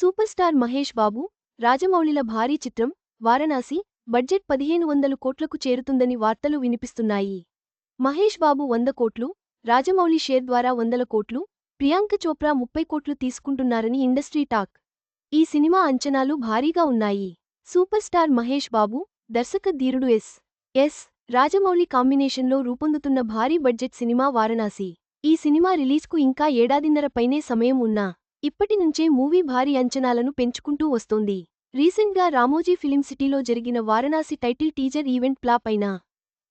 Super star Mahesh Babu రాజమౌళిల భారీ చిత్రం వారణాసి బడ్జెట్ పదిహేను వందలు కోట్లకు చేరుతుందని వార్తలు వినిపిస్తున్నాయి. మహేష్ బాబు వంద కోట్లు రాజమౌళి షేర్ ద్వారా వందల కోట్లు ప్రియాంక చోప్రా ముప్పై కోట్లు తీసుకుంటున్నారని ఇండస్ట్రీ టాక్. ఈ సినిమా అంచనాలు భారీగా ఉన్నాయి. సూపర్ స్టార్ మహేష్ బాబు దర్శక ధీరుడు ఎస్. ఎస్. రాజమౌళి కాంబినేషన్లో రూపొందుతున్న భారీ బడ్జెట్ సినిమా వారణాసి. ఈ సినిమా రిలీజ్కు ఇంకా ఏడాదిన్నర పైనే సమయం ఉన్నా. ఇప్పటి నుంచే మూవీ భారీ అంచనాలను పెంచుకుంటూ వస్తోంది. రీసెంట్గా రామోజీ ఫిలిం సిటీలో జరిగిన Varanasi title teaser event flop అయినా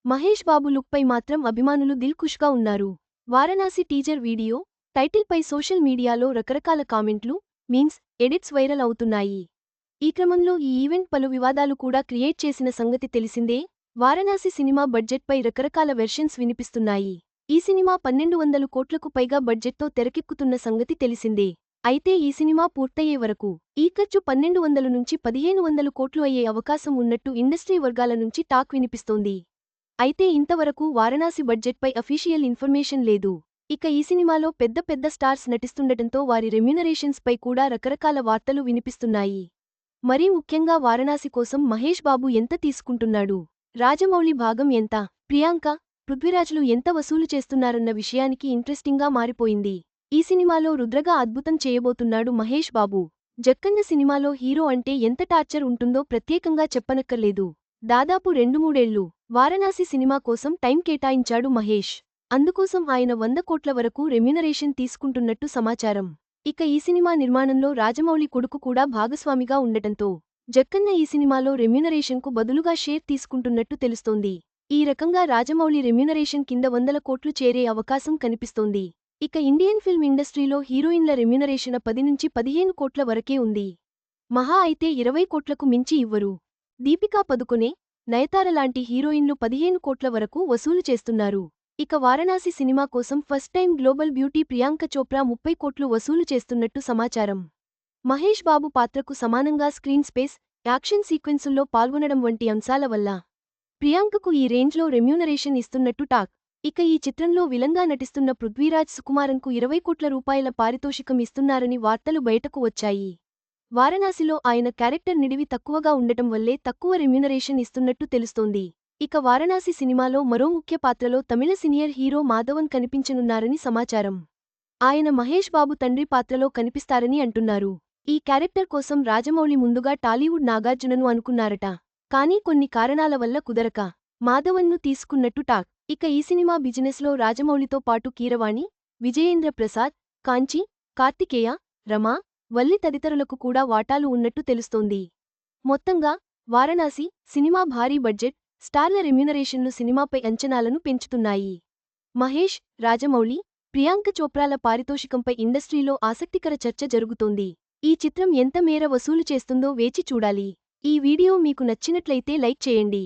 మహేష్ బాబు లుక్పై మాత్రం అభిమానులు దిల్ ఖుష్గా ఉన్నారు. వారణాసి టీజర్ వీడియో టైటిల్పై సోషల్ మీడియాలో రకరకాల కామెంట్లు మీమ్స్ ఎడిట్స్ వైరల్ అవుతున్నాయి. ఈ క్రమంలో ఈ ఈవెంట్ పలు వివాదాలు కూడా క్రియేట్ చేసిన సంగతి తెలిసిందే. వారణాసి సినిమా బడ్జెట్పై రకరకాల వెర్షన్స్ వినిపిస్తున్నాయి. ఈ సినిమా పన్నెండు వందలు కోట్లకు పైగా బడ్జెట్తో తెరకెక్కుతున్న సంగతి తెలిసిందే. అయితే ఈ సినిమా పూర్తయ్యే వరకు ఈ ఖర్చు పన్నెండు వందల నుంచి పదిహేను వందలు కోట్లు అయ్యే అవకాశం ఉన్నట్టు ఇండస్ట్రీ వర్గాల నుంచి టాక్ వినిపిస్తోంది. అయితే ఇంతవరకు వారణాసి బడ్జెట్పై అఫీషియల్ ఇన్ఫర్మేషన్ లేదు. ఇక ఈ సినిమాలో పెద్ద పెద్ద స్టార్స్ నటిస్తుండటంతో వారి రెమ్యునరేషన్స్పై కూడా రకరకాల వార్తలు వినిపిస్తున్నాయి. మరీ ముఖ్యంగా వారణాసి కోసం మహేష్ బాబు ఎంత తీసుకుంటున్నాడు? రాజమౌళి భాగం ఎంత? ప్రియాంక పృథ్వీరాజ్లు ఎంత వసూలు చేస్తున్నారన్న విషయానికి ఇంట్రెస్టింగ్గా మారిపోయింది. ఈ సినిమాలో రుద్రగా అద్భుతం చేయబోతున్నాడు మహేష్ బాబు. జక్కన్న సినిమాలో హీరో అంటే ఎంత టార్చర్ ఉంటుందో ప్రత్యేకంగా చెప్పనక్కర్లేదు. దాదాపు రెండు మూడేళ్ళు వారణాసి సినిమా కోసం టైం కేటాయించాడు మహేష్. అందుకోసం ఆయన వంద కోట్ల వరకు రెమ్యునరేషన్ తీసుకుంటున్నట్టు సమాచారం. ఇక ఈ సినిమా నిర్మాణంలో రాజమౌళి కొడుకు కూడా భాగస్వామిగా ఉండటంతో జక్కన్న ఈ సినిమాలో రెమ్యునరేషన్కు బదులుగా షేర్ తీసుకుంటున్నట్టు తెలుస్తోంది. ఈ రకంగా రాజమౌళి రెమ్యునరేషన్ కింద వందల కోట్లు చేరే అవకాశం కనిపిస్తోంది. ఇక ఇండియన్ ఫిల్మ్ ఇండస్ట్రీలో హీరోయిన్ల రెమ్యునరేషన్ పది నుంచి పదిహేను కోట్ల వరకే ఉంది. మహా అయితే ఇరవై కోట్లకు మించి ఇవ్వరు. దీపికా పదుకునే నయతార లాంటి హీరోయిన్లు పదిహేను కోట్ల వరకు వసూలు చేస్తున్నారు. ఇక వారణాసి సినిమా కోసం first time global beauty Priyanka Chopra ముప్పై కోట్లు వసూలు చేస్తున్నట్టు సమాచారం. మహేష్ బాబు పాత్రకు సమానంగా స్క్రీన్ స్పేస్ యాక్షన్ సీక్వెన్సుల్లో పాల్గొనడం వంటి అంశాల వల్ల ప్రియాంకకు ఈ రేంజ్లో రెమ్యూనరేషన్ ఇస్తున్నట్టు టాక్. ఇక ఈ చిత్రంలో విలంగా నటిస్తున్న పృథ్వీరాజ్ సుకుమారన్కు ఇరవై కోట్ల రూపాయల పారితోషికం ఇస్తున్నారని వార్తలు బయటకు వచ్చాయి. వారణాసిలో ఆయన క్యారెక్టర్ నిడివి తక్కువగా ఉండటం వల్లే తక్కువ రెమ్యునరేషన్ ఇస్తున్నట్టు తెలుస్తోంది. ఇక వారణాసి సినిమాలో మరో ముఖ్య పాత్రలో తమిళ సీనియర్ హీరో మాధవన్ కనిపించనున్నారని సమాచారం. ఆయన మహేష్ బాబు తండ్రి పాత్రలో కనిపిస్తారని అంటున్నారు. ఈ క్యారెక్టర్ కోసం రాజమౌళి ముందుగా టాలీవుడ్ నాగార్జునను అనుకున్నారట. కానీ కొన్ని కారణాల వల్ల కుదరక మాధవన్ను తీసుకున్నట్టు టాక్. ఇక ఈ సినిమా బిజినెస్లో రాజమౌళితో పాటు కీరవాణి విజయేంద్ర ప్రసాద్ కాంచి కార్తికేయ రమా వల్లి తదితరులకు కూడా వాటాలు ఉన్నట్టు తెలుస్తోంది. మొత్తంగా వారణాసి సినిమా భారీ బడ్జెట్ స్టార్ల రెమ్యునరేషన్లు సినిమాపై అంచనాలను పెంచుతున్నాయి. మహేష్ రాజమౌళి ప్రియాంక చోప్రాల పారితోషికంపై ఇండస్ట్రీలో ఆసక్తికర చర్చ జరుగుతోంది. ఈ చిత్రం ఎంత మేర వసూలు చేస్తుందో వేచి చూడాలి. ఈ వీడియో మీకు నచ్చినట్లయితే లైక్ చేయండి.